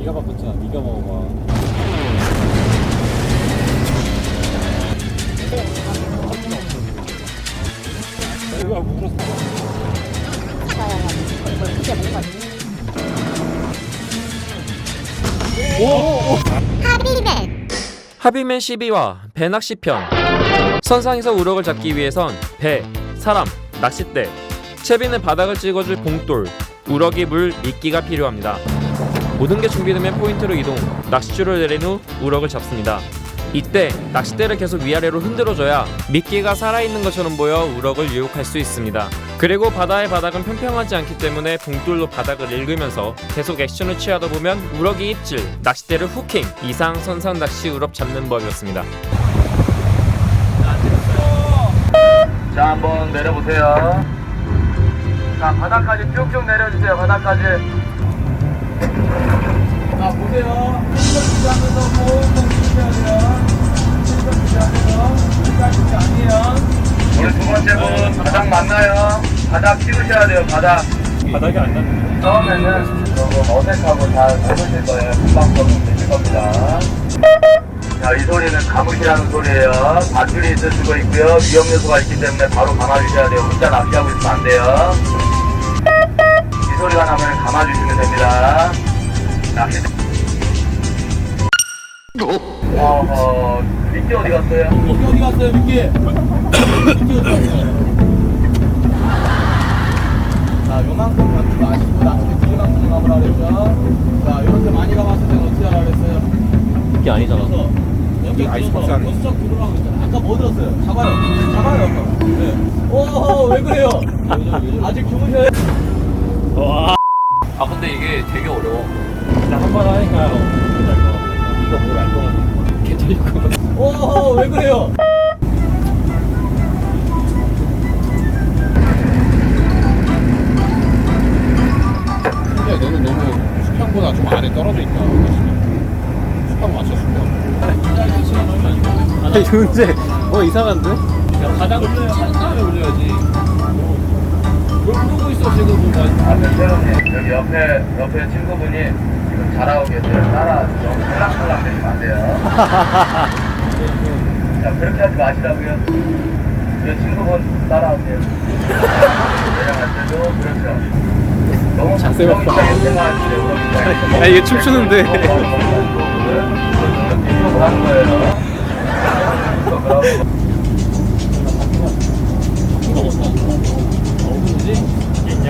네가 바꿨잖아. 네가 먹어봐. 이거 물었어. 하비맨 12와 배낚시 편 선상에서 우럭을 잡기 위해선 배, 사람, 낚싯대, 채비는 바닥을 찍어줄 봉돌, 우럭이 물, 미끼가 필요합니다. 모든 게 준비되면 포인트로 이동, 낚싯줄을 내린 후 우럭을 잡습니다. 이때 낚싯대를 계속 위아래로 흔들어줘야 미끼가 살아있는 것처럼 보여 우럭을 유혹할 수 있습니다. 그리고 바다의 바닥은 평평하지 않기 때문에 봉돌로 바닥을 읽으면서 계속 액션을 취하다 보면 우럭이 입질, 낚싯대를 후킹, 이상 선상 낚시 우럭 잡는 법이었습니다. 자, 한번 내려보세요. 자, 바닥까지 쭉쭉 내려주세요. 바닥까지. 자, 보세요. 실컷 주시하면서 꽁꽁 주셔야 돼요. 실컷 주시하면서 끝까지 아니에요. 우리 두 번째 분 바닥 맞나요? 바닥 찍으셔야 돼요. 바닥. 바닥이 안 닿는데. 처음에는 조금 어색하고 잘 모르실 거예요. 금방 적응 되실 겁니다. 자, 이 소리는 감으시라는 소리예요. 밧줄이 있을 수가 있고요. 위험 요소가 있기 때문에 바로 감아주셔야 돼요. 혼자 낚시하고 있으면 안 돼요. 이 소리가 나면 감아주시면 됩니다. 낚시. 어허, 미끼 어디 갔어요? 미끼 어디 갔어요, 미끼? 미끼 어디 갔어요? 자, 요만큼 감지 마시고 낚시 두 만큼 감으라 그랬죠? 자, 이렇게 많이 감았을 때는 어떻게 하라 그랬어요? 미끼 아니잖아. 여기 아이스박스 안에. 아까 뭐 들었어요? 잡아요. 잡아요. 네. 오, 왜 그래요? 아직 주무셔요? 아 근데 이게 되게 어려워. 나 한 번 하니까 이거 뭘알것 같아. 괜찮을 것 같아. 오, 왜 그래요? 근데 너는 너무 수평보다 좀 아래 떨어져 있다. 수평 맞췄으면. 아니, 근데 뭐 이상한데? 야, 바닥 올려야 바닥에 올려야지. 뭘 그러고 있어 지금. 아, 백세로님, 여기 옆에, 옆에 친구분이 지금 잘하고 계세요. 따라 너무 콜랑콜랑 되시면 안 돼요. 자, 그렇게 하지 마시라고요. 저 친구분. 내려갈 때도 그렇죠. 너무 자세 봐. 야, 이게 춤추는데. 이쪽으로 하는 거예요. 그럼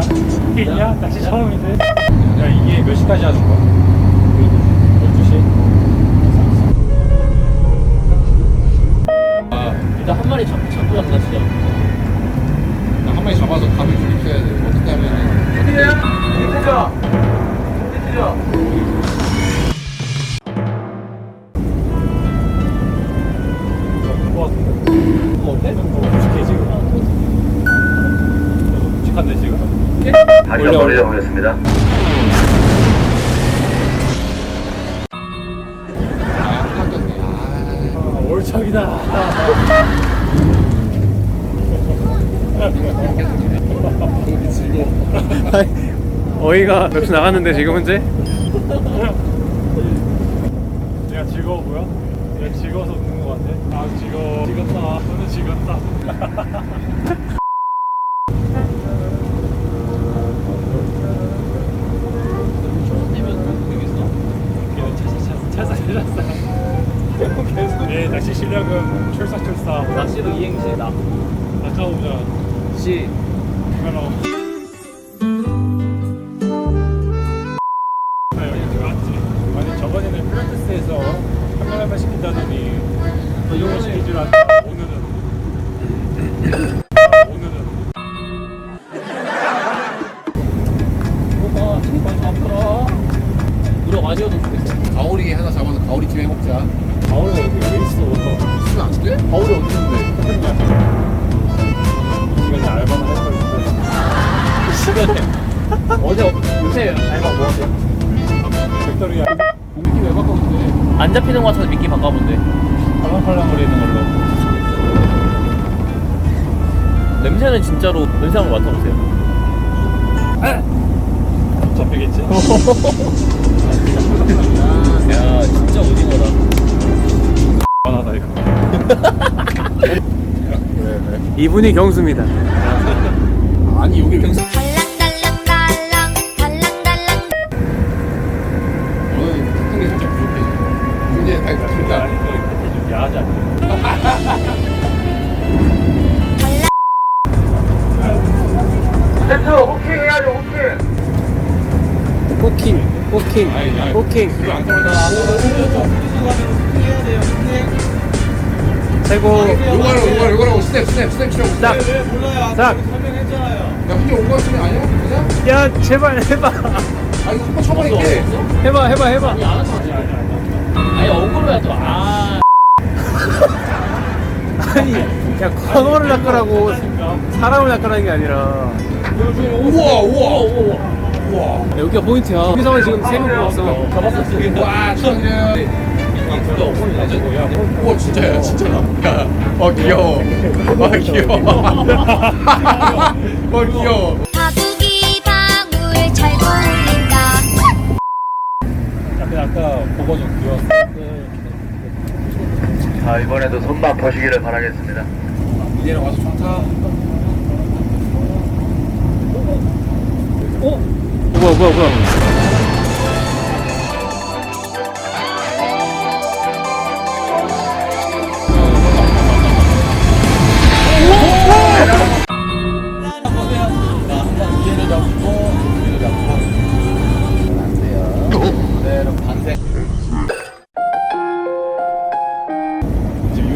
있냐? 있냐? 다시 처음인데. 야, 이게 몇 시까지 하는 거야? 12시? 일단 한 마리 잡고 잡고 잡나 진짜. 한 마리 잡아서 감을 좀 입혀야 돼. 어떻게 하면은. 그거 같은데. 그거 어때? 어, 묵직해 지금. 묵직한데 지금? 올려. 아, 깎였네. 아. 아, 올척이다. 어이가 몇주 나갔는데 지금 현재? 내가 즐거워 보여? 내가 즐거워서 웃는 것 같아? 아 즐거워 즐겁다 저는 즐겁다 찰싹 계속 예 낚시 실력은 출사출사 낚시도 이행시다. 아까 보자 시. 카메라 백돌이야 공기 왜 바꿨는데? 안 잡히는 것 같아서 미끼 바꿔본대. 팔랑팔랑거리는 걸로 냄새는 진짜로 냄새 한번 맡아보세요. 잡히겠지? 진짜 오징어다. 뻔하다 이거. 왜 왜? 이분이 경수입니다. 아니 여기 왜달 안 떨어져. 최고. 요거라고 요거라고 요거라고 스텝 스텝 스텝 치라고. 딱. 왜 몰라요? 딱. 설명했잖아요. 야 혼자 온거 같으면 아니야? 그냥? 야, 제발 해봐. 아 이거 한번 쳐버릴게. 해봐, 해봐, 해봐. 아니 안 하지. 아니 억울해 또. 아. 아니, 야, 광어를 낚으라고 사람을 낚으라는 게 아니라. 우와 우와 우와. 우와. 여기가 포인트야. 여기서 지금 세명 뽑았어. 와 천재. 우와 진짜야 진짜야. 야, 어 귀여워. 어 귀여워. 어 귀여워. 바구기 방울 잘 굴린다 근데 아까 보고 좀 귀여웠어. 자 이번에도 손만 보시기를 바라겠습니다 이제는 와서 좋다. 어? 뭐야, 뭐야, 뭐야.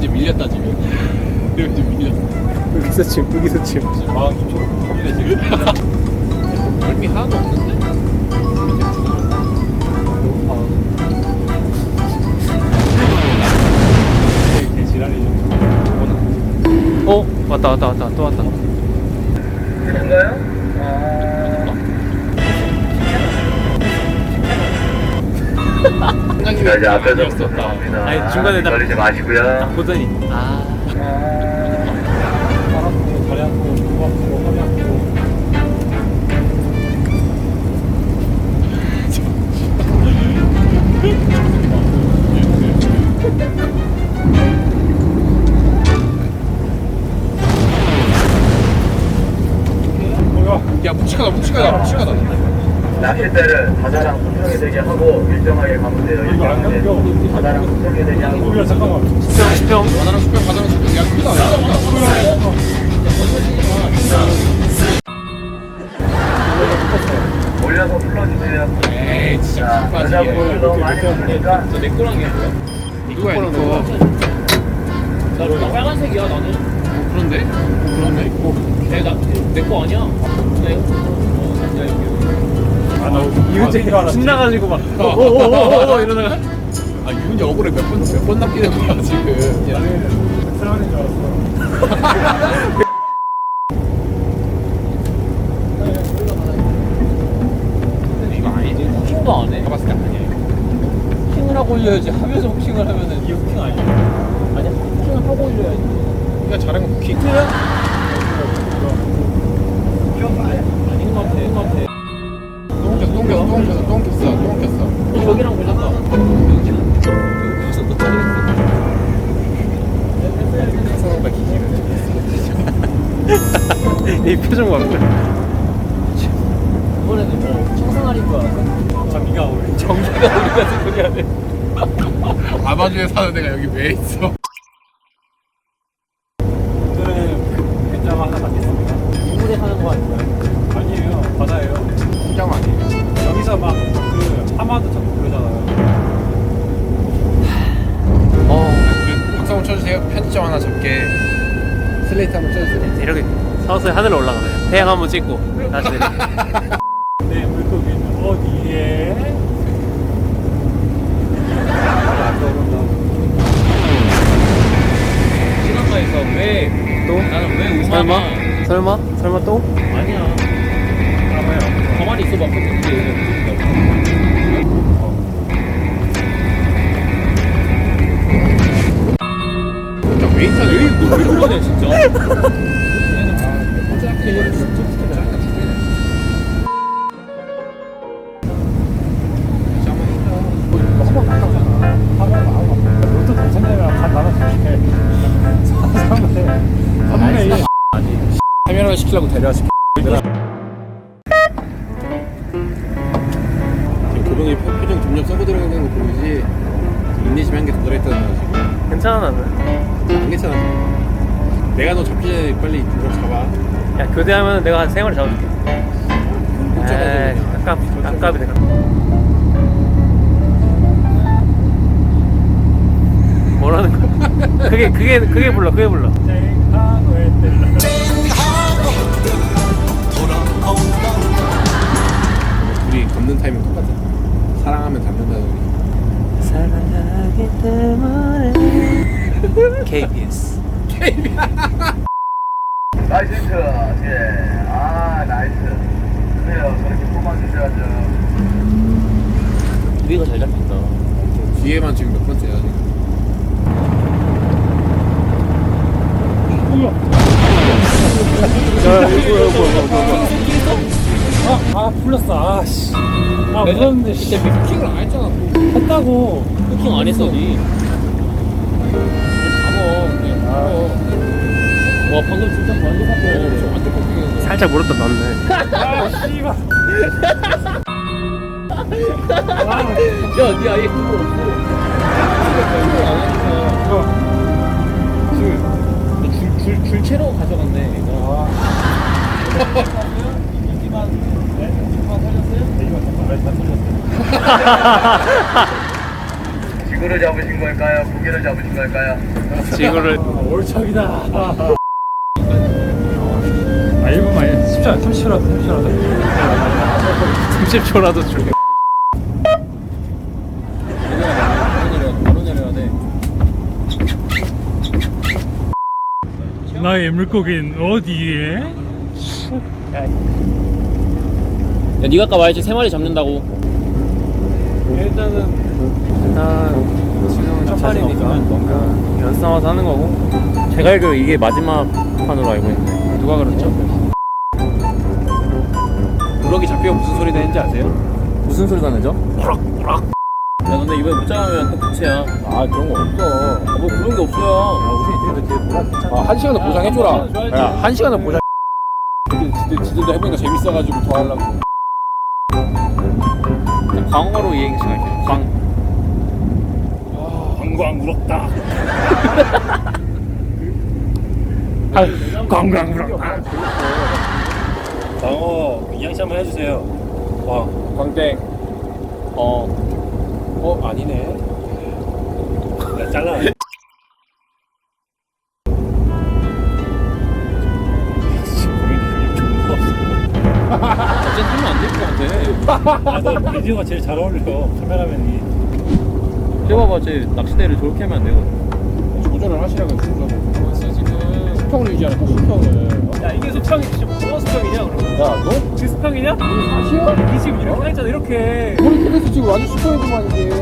지금 밀렸다 지금. 밀렸어. 여기서 침, 여기서 침. 마음 좀 밀려 지금. 열미 하나도 없는 왔다, 왔다, 왔다. 또 왔다. 되는가요? 자 이제 앞에서부터 나옵니다 아니, 중간에 나- 걸리지 마시고요 보더니. 아. 야 묵직하다 묵직하다 묵직하다. 낚싯대를 바다랑 수평이 되게 하고 일정하게 돼요 이렇게 바다랑 수평이 되게 하고 수평, 수평. 바다랑 숲에 바다랑 숲에 야 크다 올려서 풀어주세요 에이 진짜. 여자분들 너무 많이 보니까 저내 거랑 게 뭐야? 이거야 이거. 나, 나 빨간색이야 나는. 그런데? 그런데? 내나내거 아니야. 네. 어, 진짜 이렇게. 이은재 신나가지고 막. 오오오오 이러다가. 아 유은이 억울해 몇 번 몇번 낚이는 거야 지금. 야. 사람인 줄 알았어. 이거 아니지. 호킹도 안 해. 내가 봤을 때 아니야. 호킹을 하고 올려야지. 하면서 호킹을 하면은 이게 호킹 아니야? 아니야. 호킹을 하고 올려야지. 그냥 잘한 거 쿠키. 아닌 것 같아. 아닌 것 같아. 똥 꼈어 똥 꼈어 똥 꼈어 똥 꼈어 똥 꼈어. 여기랑 기기를. 이 표정 봐. 이번에는 뭐 청산할인 줄 알았어. 장기가 우리. 정기가 우리 같은 소리 하네. 아마주에 사는 애가 여기 왜 있어? 태양 한번 찍고 다시. 카메라 시키려고 데려왔을게. 지금 교동이 표- 표정 점점 썩어 들어가는 거 보이지? 인내심 한개더 들어있다는 지금. 괜찮아 나는 안 괜찮아 지금. 내가 너 잡기 전에 빨리 누가 잡아. 야 교대하면 내가 한 생활을 잡아줄게 못 에이 잡아줘. 깝깝 깝깝이 내가 뭐라는 거야 그게 그게 그게 불러 그게 불러 둘이 걷는 타이밍 똑같아. 사랑하면 게. 사랑하기 때문에 KBS 나이스. 예. 아, 나이스. 그래요. 저렇게 뽑아주셔야죠. 우리가 잘 잡힌다 뒤에만 지금 몇 번째야 지금. 아 풀렸어. 아 씨. 아 씨. 킹을 안 했잖아. 했다고. 쿠킹 안 했어 니. 그냥. 바보. 와 방금 진짜 완전 어, 완전 꺾이게. 살짝 물었다 맞네. 아 씨발. 야니 아예 그거 없어. 줄, 줄 채로 가져갔네 이거 지구를 잡으신 걸까요? 고개를 잡으신 걸까요? 지구를 월척이다 아 1분만 10초 30초라도 30초라도 30초라도 줄게 바로 내려야 돼. 나의 물고기는 어디에? 야 니가 아까 말했지 세 마리 잡는다고 일단은 일단 지금은 첫 판이니까 뭔가 연습 삼아서 하는 거고 제가 알기로 이게 마지막 판으로 알고 있는데 누가 그랬죠? 우럭이 잡히면 무슨 소리 내는지 아세요? 무슨 소리가 나죠? 우락우락 야 근데 이번에 못 잡으면 또 부채야 아 그런 거 없어. 뭐 그런 게 없어요 아, 한 시간은 보장해줘라. 줘야지. 야, 한 시간은 보장. 지들, 지들도 해보니까 재밌어가지고 더 하려고. 광어로 이행시 할게 광. 관광 울었다. 아, 관광 울었다. 광어 이양시 한번 해주세요. 와 광땡. 어. 어, 아니네. 야, 잘라 너 비디오가 제일 잘 어울려 카메라맨이 해봐봐 제 낚시대를 저렇게 하면 안 되거든 조절을 하시라고 조절을. 벌써 지금 수평을 유지하는 거, 수평을. 야 이게 수평이 지금 뭐가 수평이냐 그럼 야, 너? 이게 수평이냐? 사시야? 이 지금 이렇게 했잖아 이렇게 우리 그래서 지금 완전 수평이구만, 이게.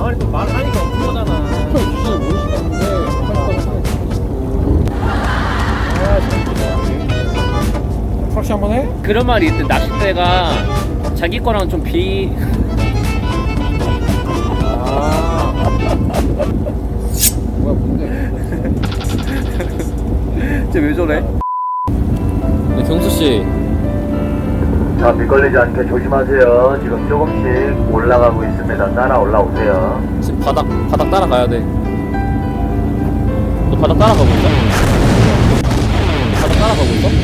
아니 또 말을 하니까 없는 거잖아 수평 유지 프락시 한번 해? 그런 말이 있대 낚싯대가 자기 거랑 좀 비... 아. 뭐야, 뭔데? 쟤왜 저래? 네, 경수 씨 자, 미끌리지 않게 조심하세요. 지금 조금씩 올라가고 있습니다. 따라 올라오세요. 지금 바닥 바닥 따라가야 돼 너 바닥 따라가고 있어? 바닥 따라가고 있어?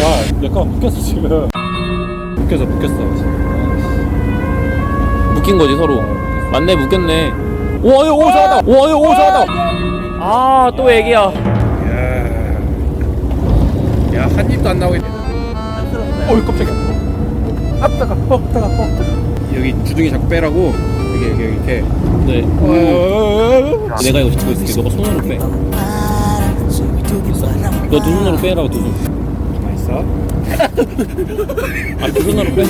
야, 내거 묶였어 지금 묶였어 묶였어 묶인 거지 서로 맞네 묶였네 오, 아유, 오, 잡았다. 오, 아유, 오, 잡았다. 아, 또 애기야. 야, 한 입도 안 나오겠네. 어이, 깜짝이야. 앞다가, 어, 따가, 어. 여기 주둥이 자꾸 빼라고. 여기, 여기, 이렇게. 네. 어, 내가 이거 지고 있을게. 너가 손으로 빼. 너두 손으로 빼라고 두 손. 맛있어? 아, 두 손으로 빼.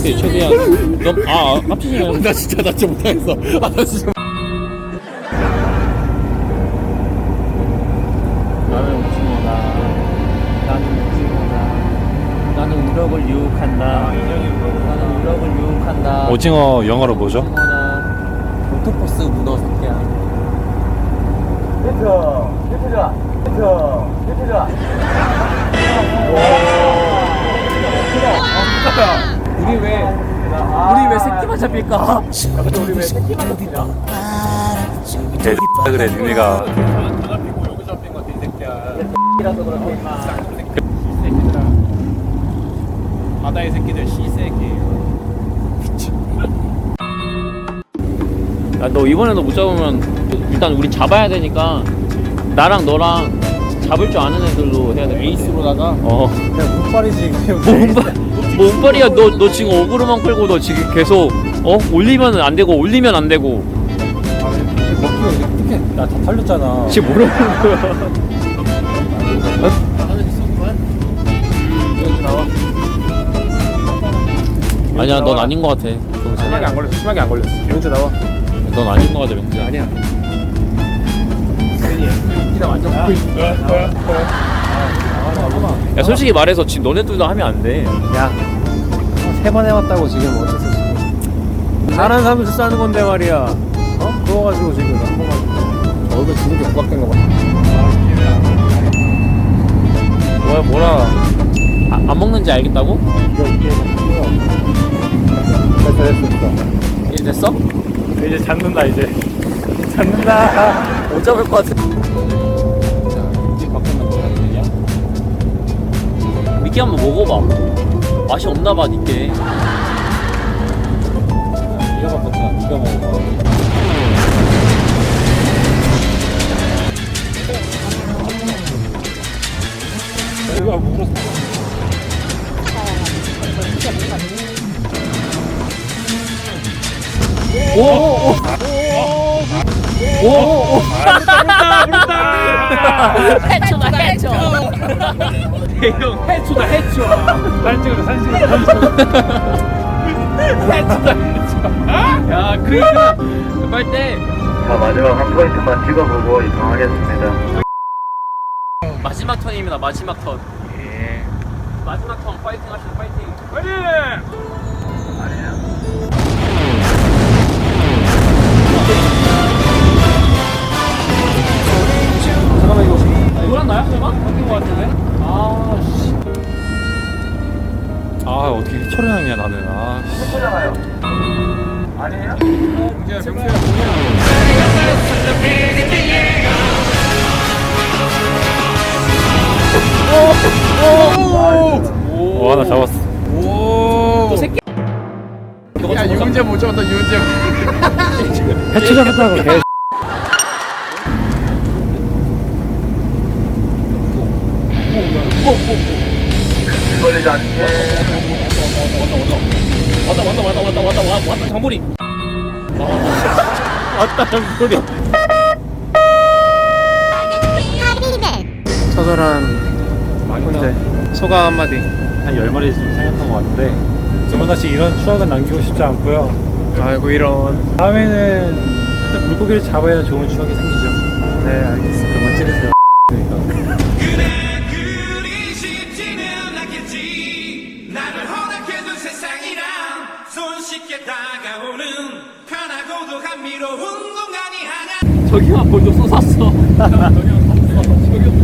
그렇지, 최대한. 너, 아, 합치지 말고. 나 진짜, 나 진짜 못하겠어. 아, 나 진짜. 오징어 영어로 뭐죠? 오징어나 오토퍼스 문어 새끼야. 히트! 히트자! 히트! 히트자! 우리 왜 우리 왜 새끼만 잡힐까? 그래 니네가 너 이번에도 못 잡으면 일단 우리 잡아야 되니까 나랑 너랑 잡을 줄 아는 애들로 해야 돼. 에이스로다가. 어. 그냥 목발이지. 뭐 운빨, 뭐 운빨이야. 너, 너 지금 어그로만 끌고 너 지금 계속 어 올리면 안 되고 올리면 안 되고 먹기가 어떻게? 나다 털렸잖아. 지금 뭐라는 거야? 아니야, 넌 아닌 것 같아. 심하게 안 걸렸어. 심하게 안 걸렸어. 이문제 나와. 넌 아닌 것 같아, 명지야. 아니야. 야, 솔직히 말해서 지금 너네 둘 다 하면 안 돼. 야, 세번 해봤다고 지금 어째서 지금? 다른 사람들 싸는 건데 말이야. 어? 그거 가지고 지금 한 번만. 얼굴 주는 게 부각된 거 봐. 뭐야, 뭐라. 아, 안 먹는지 알겠다고? 이거 이게 됐어 됐어 됐어. 일 됐어? 이제 잡는다 이제. 잡는다. 못 잡을 것 같아. 미끼 한번 먹어봐. 맛이 없나 봐, 니께. 이거 바꿨잖아. 이거 먹어. 이거 물었어. 해초다, 해초. 대형 해초다, 해초. 산책으로 산책으로 산책으로. 해초다, 해초. 야, 그니까. 빨리 때. 자, 마지막 한 포인트만 찍어보고 이동하겠습니다. 마지막 턴입니다, 마지막 턴. 마지막 턴 파이팅 하시죠, 파이팅. 잠깐만 돌았나요, 설마? 바뀐 것 같은데? 아, 씨. 아 어떻게 초련하냐 나는 아 씨. 히트잖아요. 아니에요? 명수야 명수야. 와, 나 잡았어. 오. 새끼. 야 유은재 못 잡았다 유은재. 해초 잡았다고 개. 걸리지 않게. 왔다, 왔다, 왔다, 왔다, 왔다, 왔다, 왔다, 장보리. 왔다, 장보리. 처절한 문제. 소감 한마디. 한 10마리 좀 생겼던 것 같은데 저번같이 이런 추억은 남기고 싶지 않고요 아이고 이런. 다음에는 일단 물고기를 잡아야 좋은 추억이 생기죠 네 알겠습니다. 먼저 쏟았어. 저기만 쏟았어. 저기